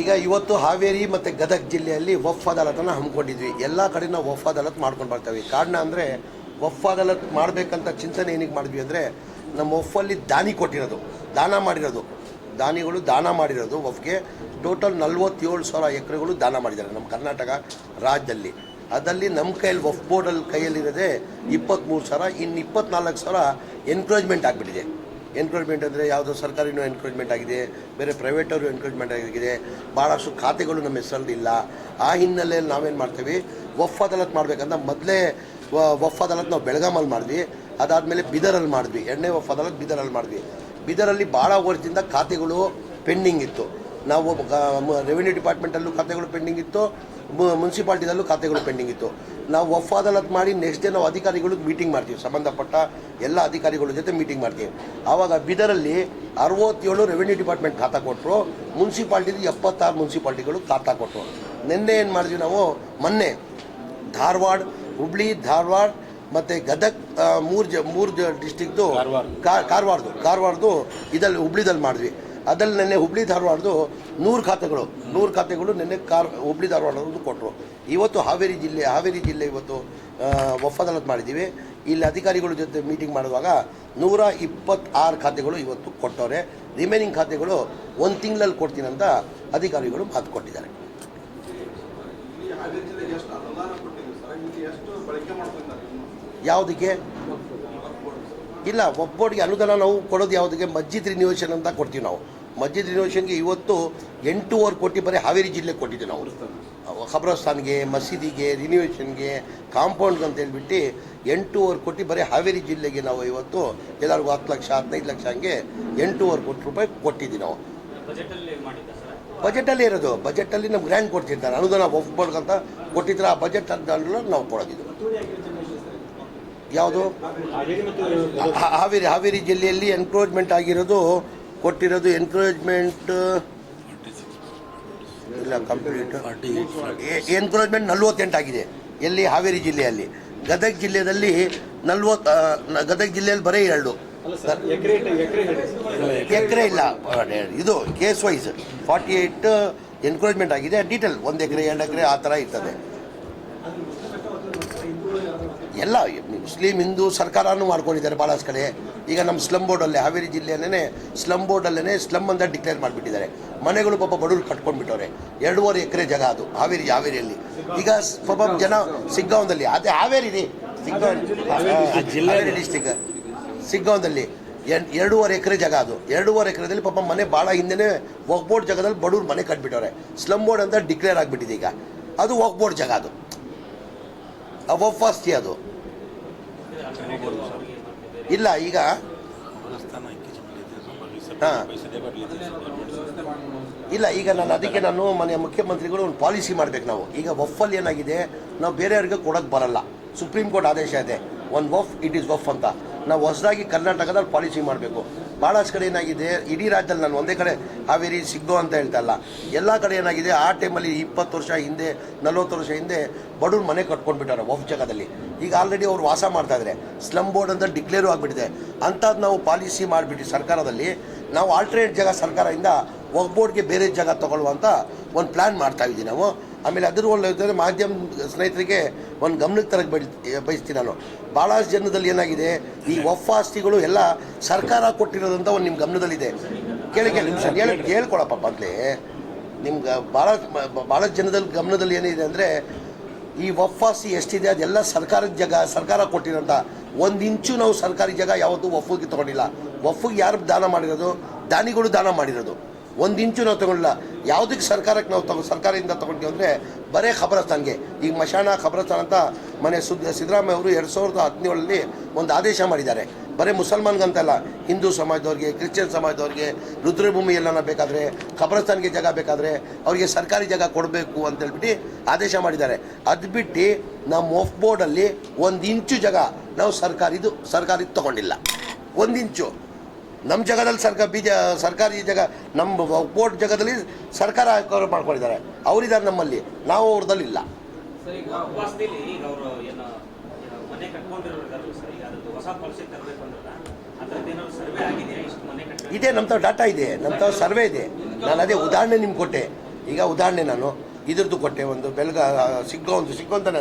ಈಗ ಇವತ್ತು ಹಾವೇರಿ ಮತ್ತು ಗದಗ ಜಿಲ್ಲೆಯಲ್ಲಿ ವಫ್ ಅದಾಲತನ್ನು ಹಮ್ಮಿಕೊಂಡಿದ್ವಿ. ಎಲ್ಲ ಕಡೆ ನಾವು ವಫ್ ಅದಾಲತ್ ಮಾಡ್ಕೊಂಡು ಬರ್ತೀವಿ. ಕಾರಣ ಅಂದರೆ ವಫ್ ಅದಾಲತ್ ಮಾಡಬೇಕಂತ ಚಿಂತನೆ ಏನಿಗೆ ಮಾಡಿದ್ವಿ ಅಂದರೆ ನಮ್ಮ ವಫಲ್ಲಿ ದಾನಿ ಕೊಟ್ಟಿರೋದು. ದಾನ ಮಾಡಿರೋದು. ದಾನಿಗಳು ದಾನ ಮಾಡಿರೋದು ವಫ್ಗೆ. ಟೋಟಲ್ ನಲ್ವತ್ತೇಳು ಸಾವಿರ ಎಕರೆಗಳು ದಾನ ಮಾಡಿದ್ದಾರೆ ನಮ್ಮ ಕರ್ನಾಟಕ ರಾಜ್ಯದಲ್ಲಿ. ಅದರಲ್ಲಿ ನಮ್ಮ ಕೈಯಲ್ಲಿ ವಫ್ ಬೋರ್ಡಲ್ಲಿ ಕೈಯಲ್ಲಿರೋದೇ ಇಪ್ಪತ್ತ್ಮೂರು ಸಾವಿರ. ಇನ್ನು ಇಪ್ಪತ್ತ್ನಾಲ್ಕು ಸಾವಿರ ಎನ್ಕರೇಜ್ಮೆಂಟ್ ಆಗಿಬಿಟ್ಟಿದೆ. ಎನ್ಕರೇಜ್ಮೆಂಟ್ ಅಂದರೆ ಯಾವುದೋ ಸರ್ಕಾರಿನೂ ಎನ್ಕ್ರೋಚ್ಮೆಂಟ್ ಆಗಿದೆ, ಬೇರೆ ಪ್ರೈವೇಟವರು ಎನ್ಕ್ರೋಚ್ಮೆಂಟ್ ಆಗಿದೆ. ಭಾಳಷ್ಟು ಖಾತೆಗಳು ನಮ್ಮ ಹೆಸರಲ್ಲಿಲ್ಲ ಆ ಹಿನ್ನೆಲೆಯಲ್ಲಿ ನಾವೇನು ಮಾಡ್ತೀವಿ? ವಫ್ ಅದಾಲತ್ ಮಾಡಬೇಕಂತ ಮೊದಲೇ ವಫ್ ಅದಾಲತ್ ನಾವು ಬೆಳಗಾಮಲ್ಲಿ ಮಾಡಿದ್ವಿ. ಅದಾದಮೇಲೆ ಬಿದರಲ್ಲಿ ಮಾಡಿದ್ವಿ. ಎಣ್ಣೆ ವಫ್ ಅದಾಲತ್ ಬಿದರಲ್ಲಿ ಮಾಡಿದ್ವಿ. ಬಿದರಲ್ಲಿ ಭಾಳ ವರ್ಷದಿಂದ ಖಾತೆಗಳು ಪೆಂಡಿಂಗ್ ಇತ್ತು. ನಾವು ರೆವಿನ್ಯೂ ಡಿಪಾರ್ಟ್ಮೆಂಟಲ್ಲೂ ಖಾತೆಗಳು ಪೆಂಡಿಂಗ್ ಇತ್ತು ಮುನ್ಸಿಪಾಲ್ಟಿದಲ್ಲೂ ಖಾತೆಗಳು ಪೆಂಡಿಂಗ್ ಇತ್ತು. ನಾವು ವಫ್ ಅದಾಲತ್ ಮಾಡಿ ನೆಕ್ಸ್ಟ್ ಡೇ ನಾವು ಅಧಿಕಾರಿಗಳು ಮೀಟಿಂಗ್ ಮಾಡ್ತೀವಿ. ಸಂಬಂಧಪಟ್ಟ ಎಲ್ಲ ಅಧಿಕಾರಿಗಳ ಜೊತೆ ಮೀಟಿಂಗ್ ಮಾಡ್ತೀವಿ. ಆವಾಗ ಬಿದರಲ್ಲಿ ಅರವತ್ತೇಳು ರೆವಿನ್ಯೂ ಡಿಪಾರ್ಟ್ಮೆಂಟ್ ಖಾತಾ ಕೊಟ್ಟರು ಮುನ್ಸಿಪಾಲ್ಟಿದು ಎಪ್ಪತ್ತಾರು ಮುನ್ಸಿಪಾಲ್ಟಿಗಳು ಖಾತಾ ಕೊಟ್ಟರು ನಿನ್ನೆ ಏನು ಮಾಡಿದ್ವಿ ನಾವು ಮೊನ್ನೆ ಧಾರವಾಡ ಹುಬ್ಳಿ ಧಾರವಾಡ ಮತ್ತು ಗದಗ ಮೂರು ಜ ಮೂರು ಜ ಡಿಸ್ಟಿಕ್ದು ಕಾರವಾರದು ಕಾರವಾರದು ಇದಲ್ಲಿ ಹುಬ್ಳಿದಲ್ಲಿ ಮಾಡಿದ್ವಿ. ಅದ್ರಲ್ಲಿ ನೆನ್ನೆ ಹುಬ್ಳಿ ಧಾರವಾಡದು ನೂರು ಖಾತೆಗಳು ನೂರು ಖಾತೆಗಳು ನೆನ್ನೆ ಕಾರ್, ಹುಬ್ಳಿ ಧಾರವಾಡದ್ದು ಕೊಟ್ಟರು ಇವತ್ತು ಹಾವೇರಿ ಜಿಲ್ಲೆ ಹಾವೇರಿ ಜಿಲ್ಲೆ ಇವತ್ತು ಅದಾಲತ್ ಮಾಡಿದ್ದೀವಿ. ಇಲ್ಲಿ ಅಧಿಕಾರಿಗಳ ಜೊತೆ ಮೀಟಿಂಗ್ ಮಾಡುವಾಗ ನೂರ ಇಪ್ಪತ್ತಾರು ಖಾತೆಗಳು ಇವತ್ತು ಕೊಟ್ಟವ್ರೆ. ರಿಮೈನಿಂಗ್ ಖಾತೆಗಳು ಒಂದು ತಿಂಗಳಲ್ಲಿ ಕೊಡ್ತೀನಿ ಅಂತ ಅಧಿಕಾರಿಗಳು ಮಾತು ಕೊಟ್ಟಿದ್ದಾರೆ. ಯಾವುದಕ್ಕೆ? ಇಲ್ಲ ಒಬ್ಬೋಡಿಗೆ ಅನುದಾನ ನಾವು ಕೊಡೋದು ಯಾವುದಕ್ಕೆ ಮಜ್ಜಿದ್ರಿ ನಿವೇಶನ ಅಂತ ಕೊಡ್ತೀವಿ ನಾವು. ಮಸ್ಜಿದ್ ರಿನ್ಯೂವೇಷನ್ಗೆ ಇವತ್ತು ಎಂಟೂವರೆ ಕೋಟಿ ಬರೀ ಹಾವೇರಿ ಜಿಲ್ಲೆಗೆ ಕೊಟ್ಟಿದ್ದೀವಿ ನಾವು. ಖಬ್ರಸ್ತಾನ್ಗೆ ಮಸೀದಿಗೆ ರಿನೋವೇಷನ್ಗೆ ಕಾಂಪೌಂಡ್ಗೆ ಅಂತ ಹೇಳ್ಬಿಟ್ಟು ಎಂಟೂವರೆ ಕೋಟಿ ಬರೀ ಹಾವೇರಿ ಜಿಲ್ಲೆಗೆ ನಾವು ಇವತ್ತು ಎಲ್ಲರಿಗೂ ಹತ್ತು ಲಕ್ಷ ಹದಿನೈದು ಲಕ್ಷ ಹಂಗೆ ಎಂಟೂವರೆ ಕೋಟಿ ರೂಪಾಯಿ ಕೊಟ್ಟಿದ್ದೀವಿ ನಾವು. ಬಜೆಟಲ್ಲಿ ಇರೋದು ಬಜೆಟಲ್ಲಿ ನಮ್ಗೆ ಗ್ರ್ಯಾಂಡ್ ಕೊಡ್ತಿರ್ತಾರೆ ಅನುದಾನ ಒಫ್ಬೋರ್ಡ್ ಅಂತ ಕೊಟ್ಟಿದ್ರೆ ಆ ಬಜೆಟ್ ಅಂತ ನಾವು ಕೊಡೋದಿದ್ದು ಯಾವುದು? ಹಾವೇರಿ ಹಾವೇರಿ ಜಿಲ್ಲೆಯಲ್ಲಿ ಎನ್ಕ್ರೋಚ್ಮೆಂಟ್ ಆಗಿರೋದು ಕೊಟ್ಟಿರೋದು ಎನ್ಕರೇಜ್ಮೆಂಟ್ ಇಲ್ಲ ಕಂಪ್ಲೀಟ್ ಎನ್ಕರೇಜ್ಮೆಂಟ್ ನಲ್ವತ್ತೆಂಟು ಆಗಿದೆ. ಎಲ್ಲಿ? ಹಾವೇರಿ ಜಿಲ್ಲೆಯಲ್ಲಿ. ಗದಗ ಜಿಲ್ಲೆಯಲ್ಲಿ ನಲ್ವತ್ತು ಗದಗ ಜಿಲ್ಲೆಯಲ್ಲಿ ಬರೀ ಎರಡು. ಎಕರೆ ಇಲ್ಲ. ಇದು case wise forty eight encouragement ಆಗಿದೆ. ಡೀಟೇಲ್ ಒಂದು ಎಕರೆ ಎರಡು ಎಕರೆ ಆ ಥರ ಇರ್ತದೆ. ಎಲ್ಲ ಮುಸ್ಲಿಂ ಹಿಂದೂ ಸರ್ಕಾರನೂ ಮಾಡ್ಕೊಂಡಿದ್ದಾರೆ ಭಾಳಷ್ಟು ಕಡೆ ಈಗ ನಮ್ಮ ಸ್ಲಮ್ ಬೋರ್ಡಲ್ಲೇ ಹಾವೇರಿ ಜಿಲ್ಲೆಯಲ್ಲೇ ಸ್ಲಮ್ ಬೋರ್ಡಲ್ಲೇ ಸ್ಲಮ್ ಅಂತ ಡಿಕ್ಲೇರ್ ಮಾಡಿಬಿಟ್ಟಿದ್ದಾರೆ. ಮನೆಗಳು ಪಾಪ ಬಡವರು ಕಟ್ಕೊಂಡ್ಬಿಟ್ಟವ್ರೆ. ಎರಡೂವರೆ ಎಕರೆ ಜಾಗ ಅದು ಹಾವೇರಿ ಹಾವೇರಿಯಲ್ಲಿ. ಈಗ ಪಾಪ ಜನ ಸಿಗ್ಗಾಂವದಲ್ಲಿ ಅದೇ ಹಾವೇರಿ ರೀ ಸಿಗ್ಗಾಂವ್ ಹಾವೇರಿ ಡಿಸ್ಟಿಕ್ ಸಿಗ್ಗಾಂವದಲ್ಲಿ ಎರಡೂವರೆ ಎಕರೆ ಜಾಗ ಅದು. ಎರಡೂವರೆ ಎಕರೆದಲ್ಲಿ ಪಾಪ ಮನೆ ಭಾಳ ಹಿಂದೆನೇ ಹೋಗ್ಬೋರ್ಡ್ ಜಾಗದಲ್ಲಿ ಬಡವ್ರು ಮನೆ ಕಟ್ಬಿಟ್ಟವ್ರೆ. ಸ್ಲಮ್ ಬೋರ್ಡ್ ಅಂತ ಡಿಕ್ಲೇರ್ ಆಗಿಬಿಟ್ಟಿದೆ ಈಗ. ಅದು ಹೋಗ್ಬೋರ್ಡ್ ಜಾಗ ಅದು. ಆಸ್ತಿ ಅದು. ಇಲ್ಲ, ಈಗ? ಇಲ್ಲ, ಈಗ ನಾನು ಅದಕ್ಕೆ ನಾನು ಮನೆಯ ಮುಖ್ಯಮಂತ್ರಿಗಳು ಒಂದು ಪಾಲಿಸಿ ಮಾಡ್ಬೇಕು ನಾವು. ಈಗ ವಫಲ್ಲಿ ಏನಾಗಿದೆ? ನಾವು ಬೇರೆಯವ್ರಿಗೆ ಕೊಡಕ್ಕೆ ಬರಲ್ಲ. ಸುಪ್ರೀಂ ಕೋರ್ಟ್ ಆದೇಶ ಇದೆ. Once waqf it is waqf ಅಂತ. ನಾವು ಹೊಸದಾಗಿ ಕರ್ನಾಟಕದಲ್ಲಿ ಪಾಲಿಸಿ ಮಾಡಬೇಕು. ಭಾಳಷ್ಟು ಕಡೆ ಏನಾಗಿದೆ, ಇಡೀ ರಾಜ್ಯದಲ್ಲಿ ನಾನು ಒಂದೇ ಕಡೆ ಹಾವೇರಿ, ಸಿಗ್ಗೋ ಅಂತ ಹೇಳ್ತಾ ಇಲ್ಲ ಎಲ್ಲ ಕಡೆ ಏನಾಗಿದೆ, ಆ ಟೈಮಲ್ಲಿ ಇಪ್ಪತ್ತು ವರ್ಷ ಹಿಂದೆ, ನಲ್ವತ್ತು ವರ್ಷ ಹಿಂದೆ ಬಡವ್ರ ಮನೆ ಕಟ್ಕೊಂಡ್ಬಿಟ್ಟಾರೆ ಬಹು ಜಾಗದಲ್ಲಿ. ಈಗ ಆಲ್ರೆಡಿ ಅವ್ರು ವಾಸ ಮಾಡ್ತಾ ಇದ್ದಾರೆ ಸ್ಲಮ್ ಬೋರ್ಡ್ ಅಂತ ಡಿಕ್ಲೇರು ಆಗಿಬಿಟ್ಟಿದೆ. ಅಂಥದ್ದು ನಾವು ಪಾಲಿಸಿ ಮಾಡಿಬಿಟ್ಟು ಸರ್ಕಾರದಲ್ಲಿ, ನಾವು ಆಲ್ಟರ್ನೇಟ್ ಜಾಗ ಸರ್ಕಾರದಿಂದ ವಕ್ ಬೋರ್ಡ್ಗೆ ಬೇರೆ ಜಾಗ ತಗೊಳ್ಳುವಂಥ ಒಂದು ಪ್ಲ್ಯಾನ್ ಮಾಡ್ತಾ ಇದ್ದೀವಿ ನಾವು. ಆಮೇಲೆ ಅದರ ಒಂದು ಮಾಧ್ಯಮ ಸ್ನೇಹಿತರಿಗೆ ಒಂದು ಗಮನಕ್ಕೆ ತರಕ್ಕೆ ಬೈ ಬಯಸ್ತೀನಿ ನಾನು. ಭಾಳಷ್ಟು ಜನದಲ್ಲಿ ಏನಾಗಿದೆ, ಈ ಒಫ್ ಆಸ್ತಿಗಳು ಎಲ್ಲ ಸರ್ಕಾರ ಕೊಟ್ಟಿರೋದಂತ ಒಂದು ನಿಮ್ಮ ಗಮನದಲ್ಲಿದೆ. ಕೇಳಿ ಕೇಳಿ, ನಿಮಿಷ ಹೇಳಿ ಕೇಳ್ಕೊಳಪ್ಪ ಮೊದಲೇ ನಿಮ್ಗೆ ಭಾಳ ಭಾಳಷ್ಟು ಜನದಲ್ಲಿ ಗಮನದಲ್ಲಿ ಏನಿದೆ ಅಂದರೆ, ಈ ಒಫ್ ಆಸ್ತಿ ಎಷ್ಟಿದೆ, ಅದೆಲ್ಲ ಸರ್ಕಾರದ ಜಾಗ, ಸರ್ಕಾರ ಕೊಟ್ಟಿರೋಂಥ ಒಂದು ಇಂಚು ನಾವು ಸರ್ಕಾರಿ ಜಾಗ ಯಾವತ್ತೂ ಒಫ್ಗೆ ತೊಗೊಂಡಿಲ್ಲ. ಒಫ್ಗೆ ಯಾರು ದಾನ ಮಾಡಿರೋದು? ದಾನಿಗಳು ದಾನ ಮಾಡಿರೋದು. ಒಂದು ಇಂಚು ನಾವು ತಗೊಳ್ಳಲ್ಲ ಯಾವುದಕ್ಕೆ ಸರ್ಕಾರಕ್ಕೆ ನಾವು ತಗೋ, ಸರ್ಕಾರದಿಂದ ತೊಗೊಂಡ್ತೀವಿ ಅಂದರೆ ಬರೇ ಖಬರಸ್ತಾನ್ಗೆ ಈಗ ಮಶಾನ ಖಬರಸ್ತಾನ್ ಅಂತ ಮನೆ ಸುದ್, ಸಿದ್ದರಾಮಯ್ಯ ಅವರು ಎರಡು ಸಾವಿರದ ಹದಿನೇಳರಲ್ಲಿ ಒಂದು ಆದೇಶ ಮಾಡಿದ್ದಾರೆ. ಬರೀ ಮುಸಲ್ಮಾನ್ಗಂತಲ್ಲ, ಹಿಂದೂ ಸಮಾಜದವ್ರಿಗೆ, ಕ್ರಿಶ್ಚಿಯನ್ ಸಮಾಜದವ್ರಿಗೆ, ರುದ್ರಭೂಮಿ ಎಲ್ಲನ ಬೇಕಾದರೆ ಖಬರಸ್ತಾನ್ಗೆ ಜಾಗ ಬೇಕಾದರೆ ಅವರಿಗೆ ಸರ್ಕಾರಿ ಜಾಗ ಕೊಡಬೇಕು ಅಂತ ಹೇಳ್ಬಿಟ್ಟು ಆದೇಶ ಮಾಡಿದ್ದಾರೆ. ಅದು ಬಿಟ್ಟು ನಮ್ಮ ಒಫ್ ಬೋರ್ಡಲ್ಲಿ ಒಂದು ಇಂಚು ಜಾಗ ನಾವು ಸರ್ಕಾರಿದು ಸರ್ಕಾರಿ ತೊಗೊಂಡಿಲ್ಲ. ಒಂದು ಇಂಚು. ನಮ್ಮ ಜಾಗದಲ್ಲಿ ಸರ್ಕಾರ ಬೀಜ ಸರ್ಕಾರಿ ಜಾಗ ನಮ್ಮ ಕೋರ್ಟ್ ಜಾಗದಲ್ಲಿ ಸರ್ಕಾರ ಕವರ್ ಮಾಡ್ಕೊಂಡಿದ್ದಾರೆ. ಅವರಿದ್ದಾರೆ ನಮ್ಮಲ್ಲಿ. ನಾವು ಅವ್ರದಲ್ಲಿ ಇಲ್ಲ. ಇದೆ ನಮ್ಮ ತಾವ್ ಡಾಟಾ ಇದೆ. ನಮ್ಮ ತಾವ್ ಸರ್ವೆ ಇದೆ. ನಾನು ಅದೇ ಉದಾಹರಣೆ ನಿಮ್ಗೆ ಕೊಟ್ಟೆ. ಈಗ ಉದಾಹರಣೆ ನಾನು. ಇದ್ರದ್ದು ಕೊಟ್ಟೆ ಒಂದು ಬೆಳಗ ಸಿಗ್ಗೋ ಒಂದು ಸಿಗ್ಗೋ ಅಂತಾನೆ.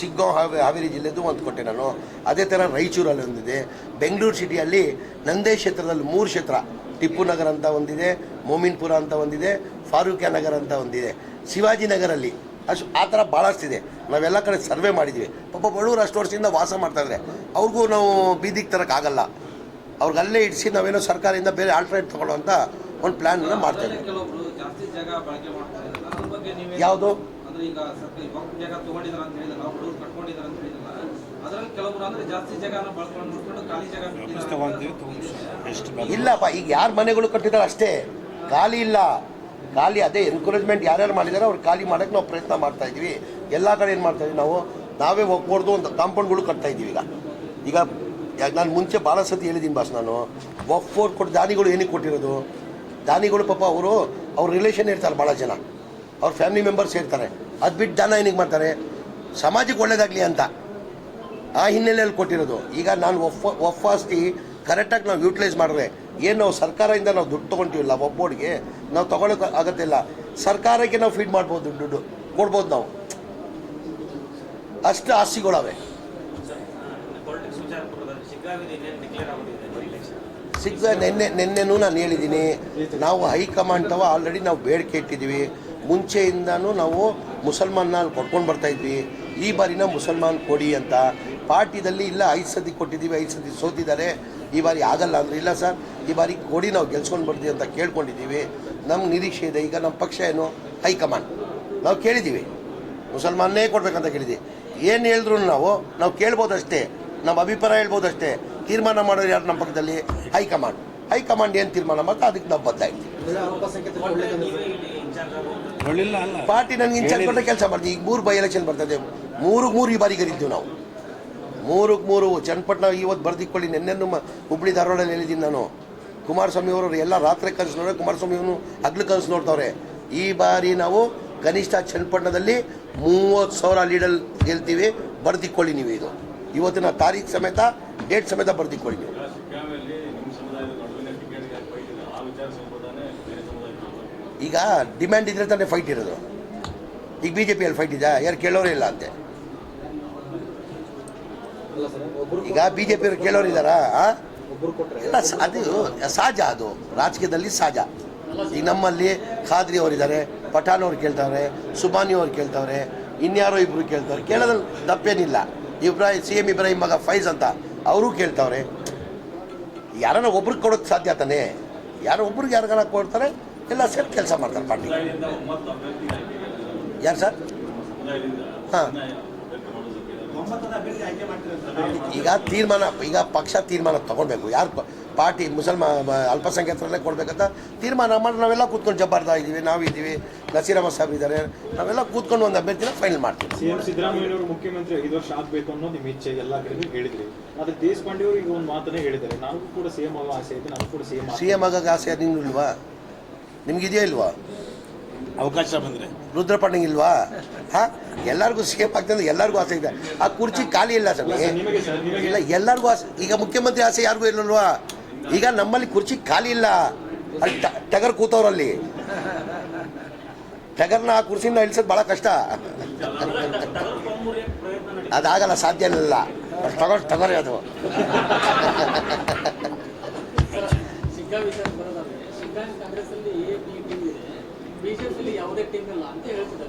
ಸಿಗ್ಗಾಂವ್ ಹಾವೇ ಹಾವೇರಿ ಜಿಲ್ಲೆದು ಒಂದು ಕೊಟ್ಟೆ ನಾನು. ಅದೇ ಥರ ರಾಯಚೂರಲ್ಲಿ ಒಂದಿದೆ. ಬೆಂಗಳೂರು ಸಿಟಿಯಲ್ಲಿ ನಂದೇ ಕ್ಷೇತ್ರದಲ್ಲಿ ಮೂರು ಕ್ಷೇತ್ರ. ಟಿಪ್ಪು ನಗರ ಅಂತ ಒಂದಿದೆ ಮೋಮಿನ್ಪುರ ಅಂತ ಒಂದಿದೆ ಫಾರೂಕ್ಯ ನಗರ ಅಂತ ಒಂದಿದೆ. ಶಿವಾಜಿನಗರಲ್ಲಿ ಅಷ್ಟು ಆ ಥರ ಭಾಳಷ್ಟಿದೆ ನಾವೆಲ್ಲ ಕಡೆ ಸರ್ವೆ ಮಾಡಿದ್ವಿ. ಪಾಪ ಬಡವರು ಅಷ್ಟು ವರ್ಷದಿಂದ ವಾಸ ಮಾಡ್ತಾಯಿದ್ರೆ ಅವ್ರಿಗೂ ನಾವು ಬೀದಿಗೆ ತರೋಕ್ಕಾಗಲ್ಲ ಅವ್ರಿಗೆ ಅಲ್ಲೇ ಇಡಿಸಿ ನಾವೇನೋ ಸರ್ಕಾರದಿಂದ ಬೇರೆ ಆಲ್ಟ್ರೇಟ್ ತೊಗೊಳ್ಳೋ ಅಂತ ಒಂದು ಪ್ಲ್ಯಾನನ್ನು ಮಾಡ್ತಾಯಿದ್ವಿ ಯಾವುದು? ಅಂದ್ರೆ ಈಗ ಸರ್ಕಾರ ಇವಾಗ ಜಾಗ ತಗೊಂಡಿದಾರ ಅಂತ ಹೇಳಿದ್ರೆ ನಾವು ಹುಡುಗರು ಕಟ್ಕೊಂಡಿದಾರ ಅಂತ ಹೇಳಿದ್ರಲ್ಲ ಅದ್ರಲ್ಲಿ ಕೆಲವೊಬ್ರು ಅಂದ್ರೆ ಜಾಸ್ತಿ ಜಾಗನ ಬಳಕೊಂಡು ಮಾಡ್ಕೊಂಡು ಖಾಲಿ ಜಾಗ ಬಿಟ್ಟಿದ್ದಾರೆ ಇಲ್ಲಪ್ಪ ಈಗ ಯಾರ ಮನೆಗಳು ಕಟ್ಟಿದಾರೆ ಅಷ್ಟೇ ಖಾಲಿ ಇಲ್ಲ. ಖಾಲಿ ಅದೇ ಎನ್ಕರೇಜ್ಮೆಂಟ್ ಯಾರ್ಯಾರು ಮಾಡಿದಾರೆ ಅವ್ರು ಖಾಲಿ ಮಾಡೋಕ್ಕೆ ನಾವು ಪ್ರಯತ್ನ ಮಾಡ್ತಾ ಇದೀವಿ ಎಲ್ಲ ಕಡೆ ಏನು ಮಾಡ್ತಾ ಇದೀವಿ ನಾವು ನಾವೇ ಒಪ್ಕೊಡ್ದು ಅಂತ ಕಾಂಪೌಂಡ್ಗಳು ಕಟ್ತಾ ಇದೀವಿ ಈಗ. ಈಗ ಯಾಕೆ ನಾನು ಮುಂಚೆ ಭಾಳ ಸತಿ ಹೇಳಿದ್ದೀನಿ ಬಾಸ್ ನಾನು ವಫ್ ಫೋರ್ ಕೊಟ್ಟು ದಾನಿಗಳು ಏನಕ್ಕೆ ಕೊಟ್ಟಿರೋದು? ದಾನಿಗಳು ಪಾಪ ಅವರು ಅವ್ರ ರಿಲೇಷನ್ ಇರ್ತಾರೆ ಭಾಳ ಜನ. ಅವ್ರ ಫ್ಯಾಮಿಲಿ ಮೆಂಬರ್ಸ್ ಇರ್ತಾರೆ ಅದು ಬಿಟ್ಟು ದಾನ ಏನಿಗೆ ಮಾಡ್ತಾರೆ? ಸಮಾಜಕ್ಕೆ ಒಳ್ಳೇದಾಗಲಿ ಅಂತ. ಆ ಹಿನ್ನೆಲೆಯಲ್ಲಿ ಕೊಟ್ಟಿರೋದು. ಈಗ ನಾನು ಒಫ್ ಆಸ್ತಿ ಕರೆಕ್ಟಾಗಿ ನಾವು ಯೂಟಿಲೈಸ್ ಮಾಡಿದ್ರೆ ಏನು ನಾವು ಸರ್ಕಾರದಿಂದ ನಾವು ದುಡ್ಡು ತೊಗೊಳ್ತೀವಿಲ್ಲ ಒಬ್ಬೋಡಿಗೆ ನಾವು ತೊಗೊಳಕ್ಕೆ ಆಗತ್ತಿಲ್ಲ ಸರ್ಕಾರಕ್ಕೆ ನಾವು ಫೀಡ್ ಮಾಡ್ಬೋದು ದುಡ್ಡು. ಕೊಡ್ಬೋದು ನಾವು. ಅಷ್ಟು ಆಸ್ತಿಗಳವೆ. ಸಿಗ್ಗ ನಿನ್ನೆ, ನಿನ್ನೆನೂ ನಾನು ಹೇಳಿದ್ದೀನಿ ನಾವು ಹೈಕಮಾಂಡ್ ತವ ಆಲ್ರೆಡಿ ನಾವು ಬೇಡಿಕೆ ಇಟ್ಟಿದ್ದೀವಿ ಮುಂಚೆಯಿಂದನೂ ನಾವು ಮುಸಲ್ಮಾನ್ನ ಕೊಡ್ಕೊಂಡು ಬರ್ತಾಯಿದ್ವಿ ಈ ಬಾರಿನ ಮುಸಲ್ಮಾನ್ ಕೊಡಿ ಅಂತ ಪಾರ್ಟಿದಲ್ಲಿ ಇಲ್ಲ, ಐದು ಸತಿ ಕೊಟ್ಟಿದ್ದೀವಿ, ಐದು ಸತಿ ಸೋತಿದ್ದಾರೆ. ಈ ಬಾರಿ ಆಗಲ್ಲ ಅಂದ್ರೆ ಇಲ್ಲ ಸರ್. ಈ ಬಾರಿ ಕೊಡಿ ನಾವು ಗೆಲ್ಸ್ಕೊಂಡು ಬರ್ತೀವಿ ಅಂತ ಕೇಳ್ಕೊಂಡಿದ್ದೀವಿ. ನಮ್ಮ ನಿರೀಕ್ಷೆ ಇದೆ. ಈಗ ನಮ್ಮ ಪಕ್ಷ ಏನು? ಹೈಕಮಾಂಡ್. ನಾವು ಕೇಳಿದ್ದೀವಿ. ಮುಸಲ್ಮಾನೇ ಕೊಡಬೇಕಂತ ಕೇಳಿದ್ದೀವಿ. ಏನು ಹೇಳಿದ್ರು ನಾವು? ನಾವು ಕೇಳ್ಬೋದಷ್ಟೇ. ನಮ್ಮ ಅಭಿಪ್ರಾಯ ಹೇಳ್ಬೋದಷ್ಟೇ. ತೀರ್ಮಾನ ಮಾಡೋರು ಯಾರು ನಮ್ಮ ಪಕ್ಕದಲ್ಲಿ? ಹೈಕಮಾಂಡ್. ಹೈಕಮಾಂಡ್ ಏನು ತೀರ್ಮಾನ ಮಾಡ್ತಾ ಅದಕ್ಕೆ ನಾವು ಬದ್ದಾಯ್ತೀವಿ ಪಾರ್ಟಿ ನನಗೆ ಇನ್ಚಾರ್ಜ್ ಕೊಟ್ಟ ಕೆಲಸ ಮಾಡ್ತೀವಿ ಈಗ ಮೂರು ಬೈ ಎಲೆಕ್ಷನ್ ಬರ್ತದೆ ಮೂರು ಮೂರು ಈ ಬಾರಿ ಗೆದ್ದಿದ್ದೀವಿ ನಾವು. ಮೂರಕ್ಕೆ ಮೂರು ಚನ್ನಪಟ್ಟಣ ಇವತ್ತು ಬರ್ದಿಕ್ಕೊಳ್ಳಿ. ನಿನ್ನೆ ಮ ಹುಬ್ಳಿ ಧಾರವಾಡಲ್ಲಿ ಹೇಳಿದ್ದೀನಿ ನಾನು. ಕುಮಾರಸ್ವಾಮಿ ಅವರು ಎಲ್ಲ ರಾತ್ರಿ ಕನಸು ನೋಡ್ರೆ ಕುಮಾರಸ್ವಾಮಿ ಅವನು ಹಗ್ಲು ಕನಸು ನೋಡ್ತಾವ್ರೆ. ಈ ಬಾರಿ ನಾವು ಕನಿಷ್ಠ ಚನ್ನಪಟ್ಟಣದಲ್ಲಿ ಮೂವತ್ತು ಸಾವಿರ ಲೀಡಲ್ ಗೆಲ್ತೀವಿ. ಬರ್ದಿಕ್ಕೊಳ್ಳಿ ನೀವು ಇದು. ಇವತ್ತಿನ ತಾರೀಖು ಸಮೇತ ಡೇಟ್ ಸಮೇತ ಬರ್ದಿಕ್ಕೊಳ್ಳಿ ನೀವು ಶಿಗ್ಗಾಂವಲ್ಲಿ ನಿಮ್ಮ ಸಮುದಾಯದ ನಡುವಿನ ಟಿಕೆಟ್ಗೆ ಫೈಟ್ ಇದೆ ಆ ವಿಚಾರ ಸಂಬಂಧನೇ ಬೇರೆ ಸಮುದಾಯಕ್ಕೆ ಈಗ ಡಿಮ್ಯಾಂಡ್ ಇದ್ರೆ ತಾನೇ ಫೈಟ್ ಇರೋದು. ಈಗ ಬಿ ಜೆ ಪಿಯಲ್ಲಿ ಫೈಟ್ ಇದೆಯಾ? ಯಾರು ಕೇಳೋರೇ ಇಲ್ಲ ಅಂತೆ. ಈಗ ಬಿ ಜೆ ಪಿಯವ್ರು ಕೇಳೋರು ಇದ್ದಾರಾ? ಇಲ್ಲ ಅದು ಸಹಜ ಅದು. ರಾಜಕೀಯದಲ್ಲಿ ಸಹಜ. ಈಗ ನಮ್ಮಲ್ಲಿ ಖಾದ್ರಿ ಅವರಿದ್ದಾರೆ ಪಠಾಣ್ ಅವ್ರು ಕೇಳ್ತಾವ್ರೆ ಸುಬಾನಿ ಅವ್ರು ಕೇಳ್ತಾವ್ರೆ, ಇನ್ಯಾರೋ ಇಬ್ರು ಕೇಳ್ತಾವ್ರೆ. ಕೇಳೋದ್ರಲ್ಲಿ ತಪ್ಪೇನಿಲ್ಲ ಇಬ್ರಾಹಿಂ ಸಿ ಎಂ ಇಬ್ರಾಹಿಂ ಮಗ ಫೈಜ್ ಅಂತ ಅವರು ಕೇಳ್ತಾವ್ರೆ. ಯಾರನ್ನ ಒಬ್ರಿಗೆ ಕೊಡೋಕ್ಕೆ ಸಾಧ್ಯ ತಾನೇ? ಯಾರೋ ಒಬ್ರಿಗೆ ಯಾರಿಗಾರ ಕೊಡ್ತಾರೆ? ಎಲ್ಲ ಸೇರಿ ಕೆಲಸ ಮಾಡ್ತಾರೆ ಪಾರ್ಟಿ ಯಾರು ಸರ್? ಹಾ. ಈಗ ತೀರ್ಮಾನ ಈಗ ಪಕ್ಷ ತೀರ್ಮಾನ ತಗೊಳ್ಬೇಕು. ಯಾರು ಪಾರ್ಟಿ ಮುಸಲ್ಮಾ ಅಲ್ಪಸಂಖ್ಯಾತರಲ್ಲೇ ಕೊಡಬೇಕಂತ ತೀರ್ಮಾನ ಮಾಡಿ ನಾವೆಲ್ಲ ಕೂತ್ಕೊಂಡು ಜಬ್ಬಾರ್ದ ಇದ್ದೀವಿ ನಾವಿದ್ದೀವಿ ನಸೀರಾಮ ನಸೀರಮ್ಮ ಸಾಹೇಬ್ ಇದ್ದಾರೆ. ನಾವೆಲ್ಲ ಕೂತ್ಕೊಂಡು ಒಂದು ಅಭ್ಯರ್ಥಿನ ಫೈನಲ್ ಮಾಡ್ತೀವಿ. ಸಿಎಂ ಸಿದ್ದರಾಮಯ್ಯನವರು ಮುಖ್ಯಮಂತ್ರಿ ಐದು ವರ್ಷ ಆಗಬೇಕು ಅನ್ನೋ ನಿಮ್ಮ ಇಚ್ಛೆ ಎಲ್ಲ ಕಡೆ ಹೇಳಿದ್ರಿ. ಆದ್ರೆ ದೇಶಪಾಂಡೆ ಅವರು ಈಗ ಒಂದು ಮಾತನ್ನೇ ಹೇಳಿದ್ದಾರೆ. ನಾವು ಕೂಡ ಸಿಎಂ ಆಗೋ ಆಸೆ ಇದೆ ನಾವು ಕೂಡ ಸಿಎಂ ಸಿ ಎಂ ಆಗೋಕೆ ಆಸೆ ನಿಮ್ಗಿದೆಯಾ ಇಲ್ವಾ? ಅವಕಾಶ ಬಂದ್ರೆ. ರುದ್ರಪಣ್ಣಂಗೆ ಇಲ್ವಾ? ಹಾಂ? ಎಲ್ಲರಿಗೂ ಸೇಫ್ ಆಗ್ತದೆ ಎಲ್ಲರಿಗೂ ಆಸೆ ಇದೆ. ಆ ಕುರ್ಚಿ ಖಾಲಿ ಇಲ್ಲ ಸರ್. ನಿಮಗೆ ಸರ್ ನಿಮಗೆ. ಇಲ್ಲ ಎಲ್ಲರಿಗೂ ಆಸೆ. ಈಗ ಮುಖ್ಯಮಂತ್ರಿ ಆಸೆ ಯಾರಿಗೂ ಇಲ್ಲಲ್ವಾ? ಈಗ ನಮ್ಮಲ್ಲಿ ಕುರ್ಚಿ ಖಾಲಿ ಇಲ್ಲ. ಅಲ್ಲಿ ಟಗರ್ ಕೂತವ್ರಲ್ಲಿ. ಟಗರ್ನ ಆ ಕುರ್ಚಿನ ಇಳಿಸೋದು ಭಾಳ ಕಷ್ಟ. ಅದಾಗಲ್ಲ ಸಾಧ್ಯ ಇಲ್ಲ. ಟಗರ್ ತಗೋರಿ ಅದು Timnya 的